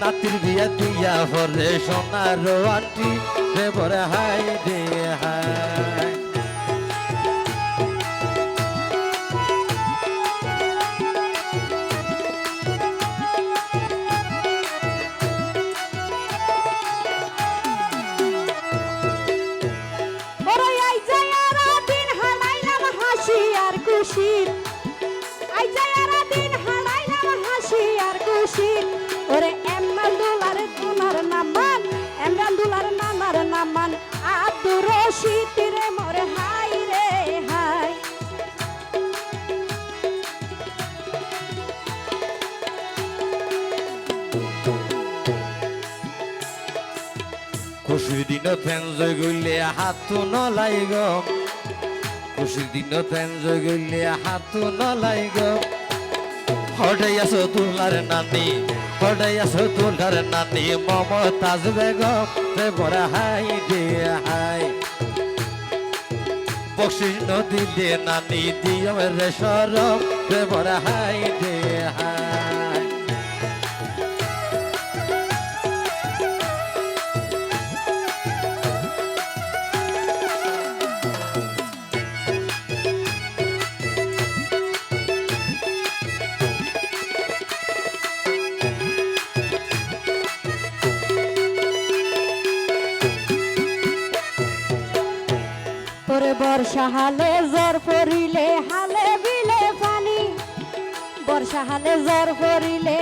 নাতির বিয়া দিয়া হলে সোনার আটি রে ভরে হাই দে হাই খুশির দিন ফেন জয় গইলে হাতু নলাই গো। খুশির দিন ফেন জয় গইলে হাতু নলাই গো। হঠাই আছো তুলার নানি, হঠাই আছো তুলার নানি, মমতাজ বেগম, রে বড় হাই দে হাই। বকশিস নদী দে নানি দিয়ম রে সরম, রে বড় হাই দে হাই। বর্ষা হালে জ্বর পড়িলে হালে বিলে পানি। বর্ষা হালে জ্বর পড়িলে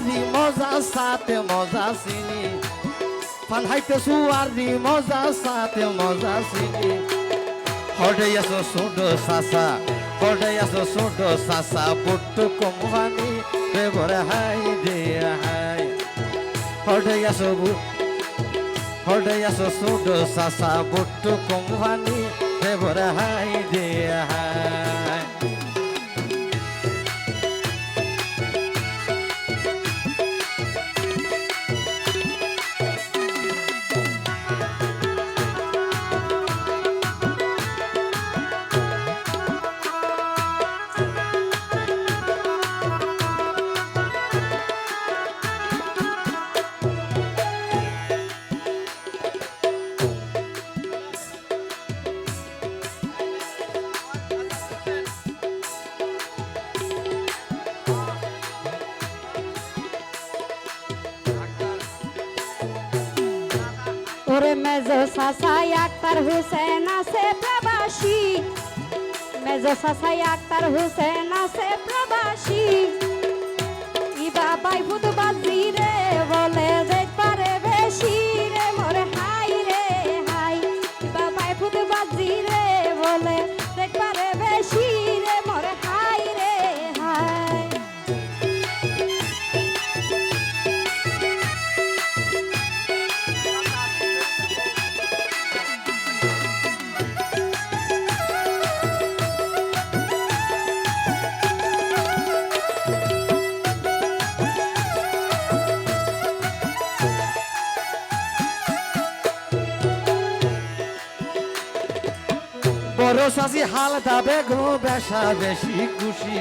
সুয়ারি মজা সাথে মজা চিনি। ফান হাইতে সুয়ারি মজা সাথে মজা চিনি। হডে আসো সুডো সাসা হডে আসো সুডো সাসা বুট্টু কোম্পানি বেবরে হাই দে হাই। হডে আসো হডে আসো সুডো সাসা বুট্টু কোম্পানি বেবরে হাই দে হাই। মেজো সাসাই আক্তার হুসেন আছে প্রবাসী। মেজো সাসাই আক্তার হুসেন আছে প্রবাসী। ইবা বাই গো বেশা বেশি খুশি।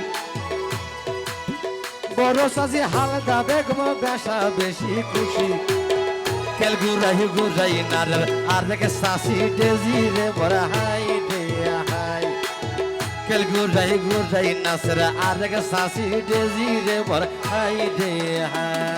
বড় সাজি হাল দাবে বেশা বেশি খুশি। কেল গুরাই গুরাই নার আর রেখে সাসি ডেজি রে বড় হাই দে হাই। কেল গুরাই গুরাই নাসরা আর রেখে সাসি ডেজি রে বড় হাই দে হাই।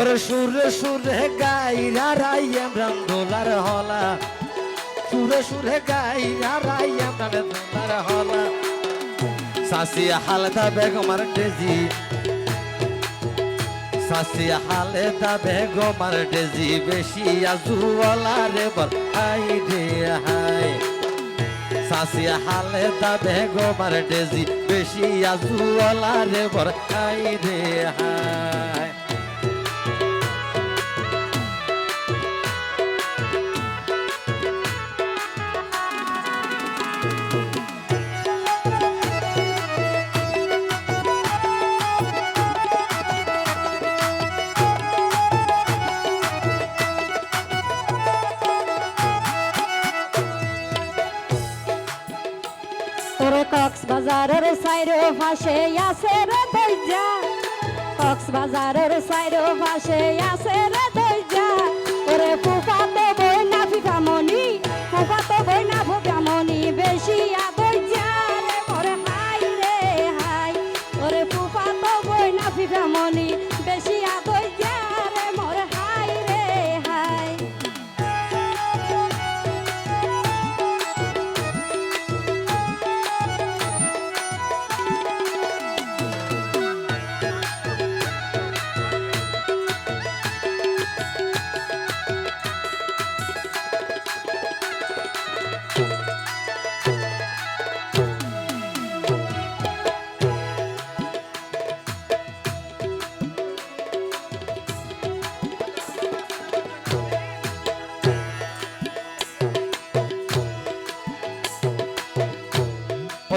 ওরে সুরে সুরে গাইরা রাই এমরান দোলার হলা। সুরে সুরে গাইরা রাই এমরান দোলার হলা। সাসি হালদা বেগমার ডেজি। সাসি হালদা বেগমার ডেজি। বেশি আজুওয়ালা রে বর হাই রে, হাই। সাসি হালদা বেগমার ডেজি। বেশি আজুওয়ালা রে বর হাই রে, হাই। কক্সবাজারের সাইরো পাশে আছে রে দইজা। কক্সবাজারের সাইরো পাশে আছে রে দৈজা ওরে ফুফা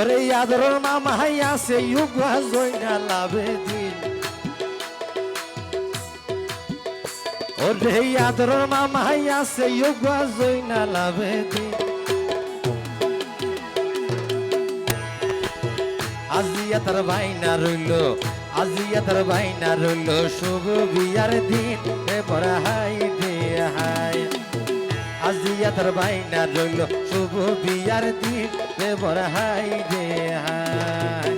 ওরে আদর মামা আছে, ইউগা জয়না লাভে দিন ওরে আদর মামা আছে, ইউগা জয়না লাভে দিন আজিয়া তার বাইনা রইল, আজিয়া তার বাইনা রইল, শুভ বিয়ার দিন, এ বড় হাই দে হাই আজিয়া তার বাইনা রইল। শুভ বিয়ার দিন এ হাই দে হাই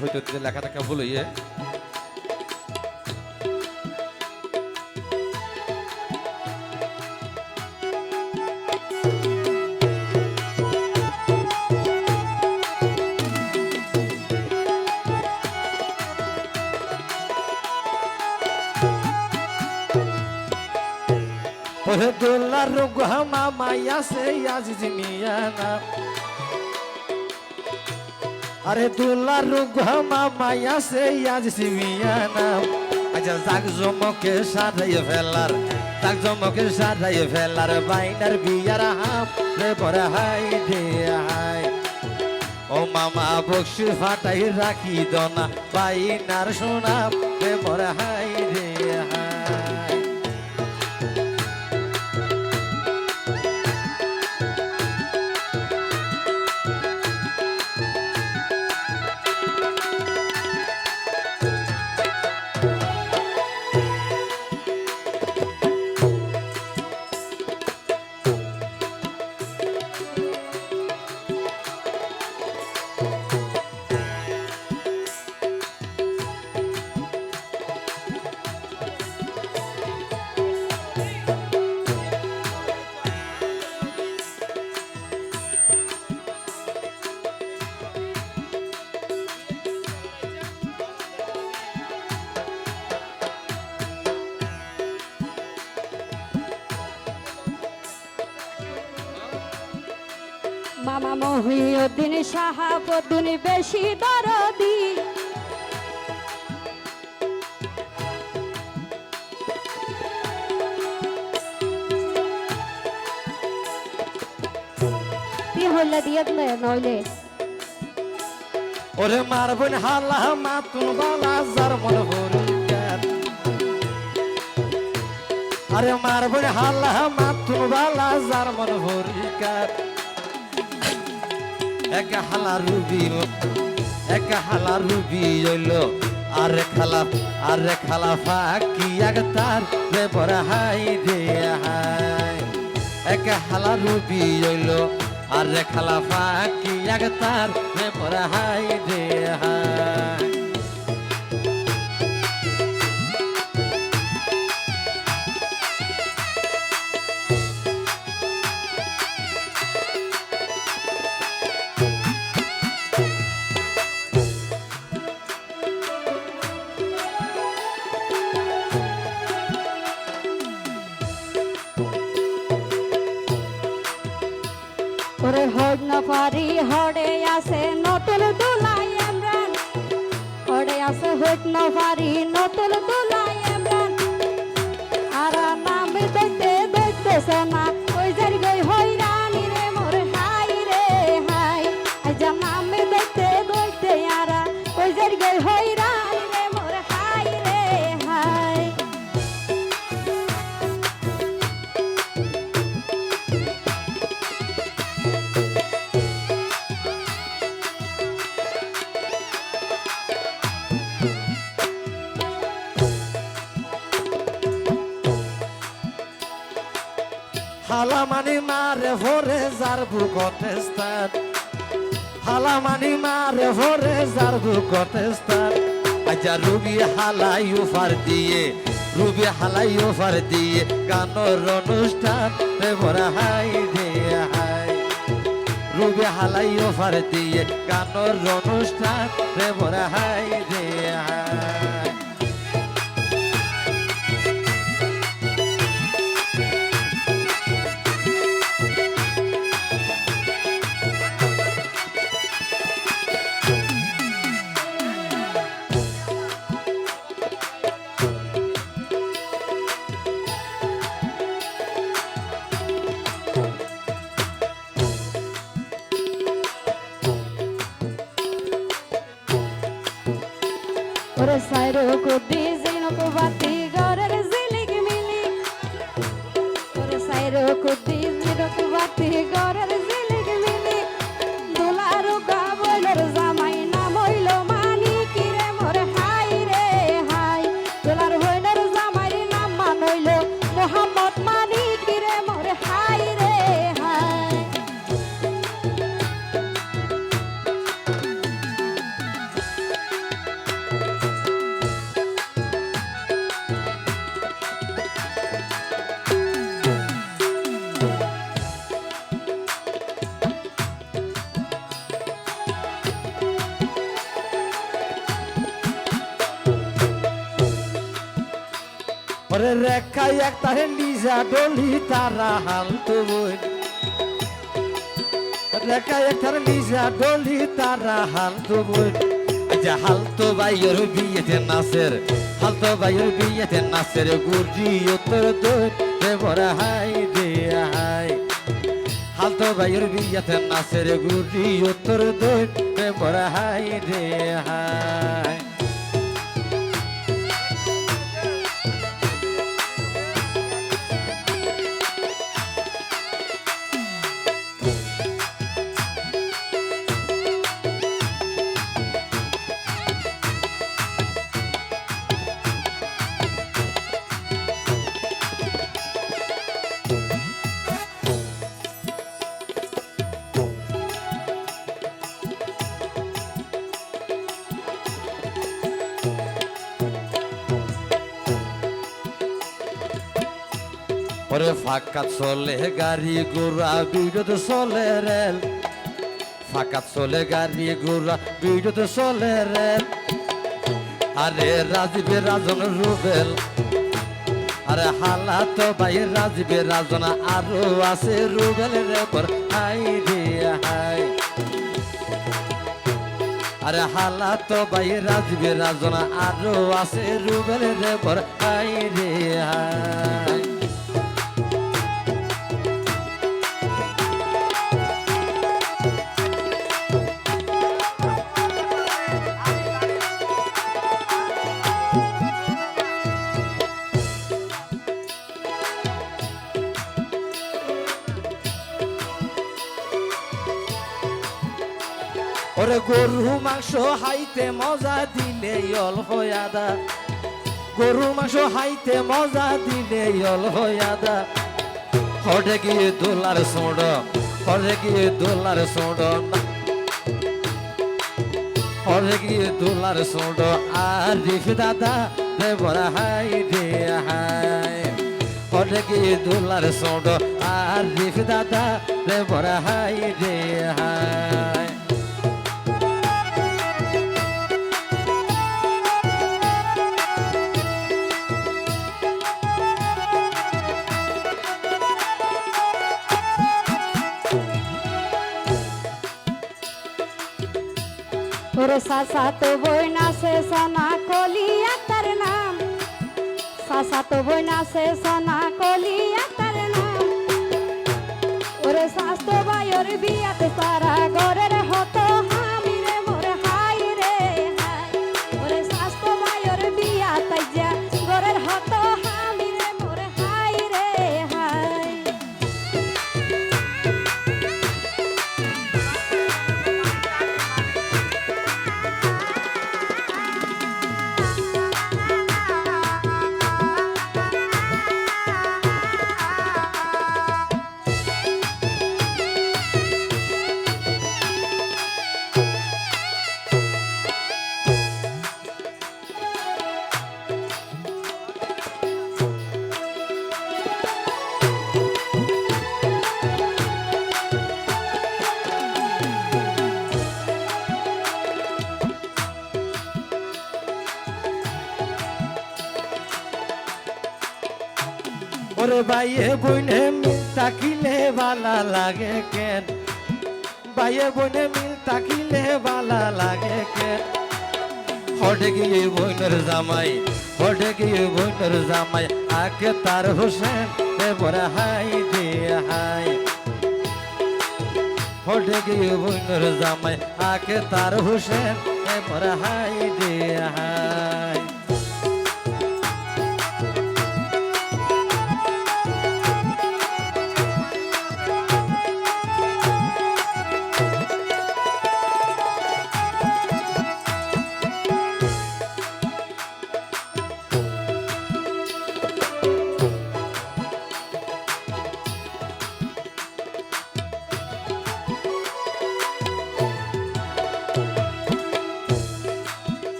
হয়তো লেখা টাকা ভুল হইয়ে ওরে দোলার গুহামা মাইয়া সে আজিজ মিয়ানা। আরে দোলার গুহামা মাইয়া সে আজিজ মিয়ানা আচ্ছা জাগ জমকে সারাই ফেলার, জাগ জমকে সারাই ফেলার, বাইনার বিয়ার হাম রে পরে হাই রে হাই। ও মামা, বক্সি ফাটাই রাখি দনা, বাইনার সোনাম রে পরে হাই রে মামা মহিউদ্দিন শাহাবুদ্দিন বেশি দরদি? হইলে দিয়ে দিলে নইলে? ওরে মারবন হালা মাতুন বালা যার মন ভরি আরে মারবন হাল্লা মাতুন বালা যার মন ভরিকার এক হালা রুবি এক হালা রুবি হইল। আরে খালা আরে খালা ফাঁকি এক তার রে বড় হাই রে হাই। এক হালা রুবি হইল, আরে খালা ফাঁকি এক তার রে বড় হাই রে হাই। পারি যার বুকতে স্থান। হালা মানি মারে ভরে যার বুকতে স্থান। আচ্ছা রুবি হালাই উফার দিয়ে, রুবি হালাই উফার দিয়ে, গানোর অনুষ্ঠান রে ভরা হাই রে হাই। রুবি হালাই উফার দিয়ে, গানোর অনুষ্ঠান রে ভরা হাই রে হাই ওরে সাইরো ওরে রেখা এক তাহে নিজা ডলি তারা হাল তো বই। রেখা এক নিজা ডলি তারা হাল তো বই। আচ্ছা হাল তো বাইয়ের বিয়েতে নাচের, হাল তো বাইয়ের বিয়েতে নাচের গুজি উত্তর দই। রে বড় হাই, রে হাই। হাল তো বাইয়ের বিয়েতে নাচের গুজি উত্তর দই। রে বড় হাই, রে হাই। ওরে ফাঁকা চলে গাড়ি গোড়া বিদ্যুৎ চলে রেল। ফাঁকা চলে গাড়ি গোড়া বিদ্যুৎ চলে রেল। আরে রাজীবে রাজন রুবেল, আরে হালা তো ভাই রাজীবে রাজন, আরও আছে রুবেল রে পর হাই রে হাই। আরে হালা তো ভাই রাজীবে রাজন, আরও আছে রুবেল রে পর হাই রে হাই। মাংস হাইতে মজা দিলে অল্প আদা গরু মাংস হাইতে মজা দিলে অল্প আদা হটে গিয়ে দোলার সোঁড হটে গিয়ে দোলার সোঁড হটে গিয়ে দোলার সোঁড আর রিফ দাদা দেবরা হাই রে হাই। হটে গিয়ে দোলার সোঁড আর রিফ দাদা দেবরা হাই রে হাই। তোর সাসা তো বই সে সোনা কলিয়া তার নাম। সাসা তো বই সে সোনা কলিয়া তার নাম। ওরে স্বাস্থ্য বায়ুর বিয়াতে সারা ঘরের হতো হামি বাইয়ে বইনে মিল তাকিলে বালা লাগে কেন? বাইয়ে বইনে মিল তাকিলে বালা লাগে কেন? হটে গিয়ে বইনের জামাই হটে গিয়ে বইনের জামাই আকে তার হোসেন হাই দে হাই। হটে গিয়ে বইনের জামাই আকে তার হোসেন হাই দে হাই।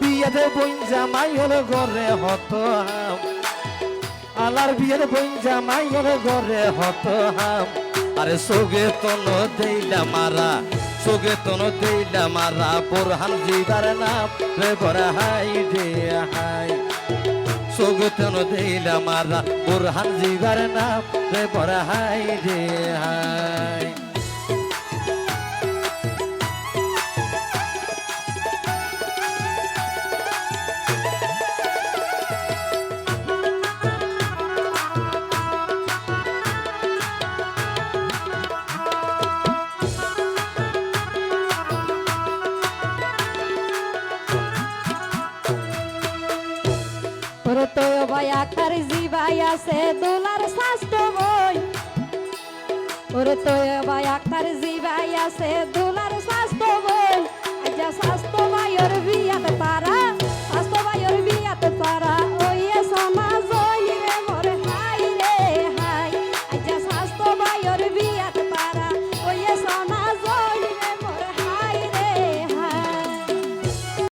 বিয়েতে বইন জামাই হলো ঘরে হত হাম আলার বিয়ের বইন জামাই হলো ঘরে হত হাম আরে সোগে তন দেইলা মারা, সোগে তন দেইলা মারা, বোরহান জিদার নাম রে বড় হাই রে হাই। সোগে তন দেইলা মারা, বোরহান জিদার নাম রে বড় হাই রে হাই। আছে দুলার স্বাস্থ্য বই। ওরে তো ভাই, আক্তার জি ভাই আছে দুলার স্বাস্থ্য বই। আজ স্বাস্থ্য ভাই ওর